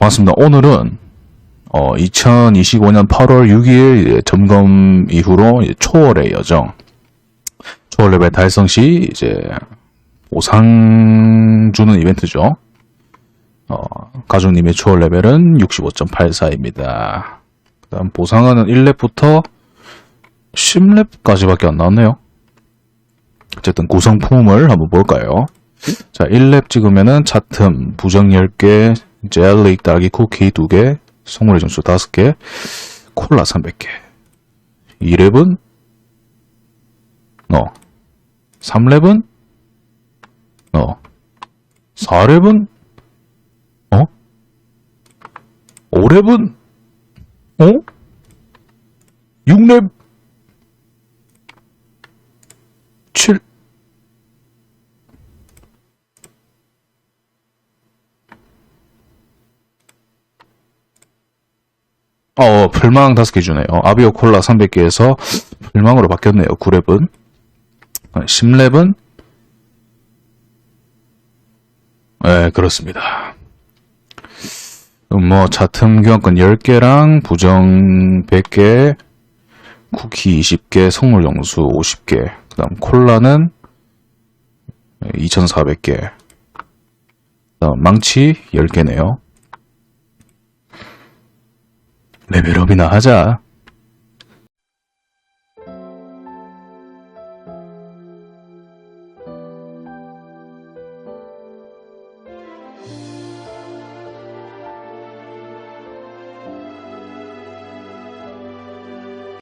반갑습니다. 오늘은 어, 2025년 8월 6일 점검 이후로 초월의 여정, 초월 레벨 달성 시 이제 보상 주는 이벤트죠. 어, 가족님의 초월 레벨은 65.84입니다. 그다음 보상하는 1렙부터 10렙까지밖에 안 나왔네요. 어쨌든 구성품을 한번 볼까요? 자, 1렙 찍으면은 차틈, 부정 10개, 젤리 딸기 쿠키 2개, 선물의 점수 5개, 콜라 300개. 2렙은 어. 3렙은 어. 4렙은 어? 5렙은 어? 6렙 어, 풀망 5개 주네요. 아비오 콜라 300개에서 풀망으로 바뀌었네요. 9렙은. 10렙은 네, 그렇습니다. 뭐, 자틈 교환권 10개랑 부정 100개, 쿠키 20개, 선물 영수 50개, 그 다음 콜라는 2400개, 그 다음 망치 10개네요. 레벨업이나 하자.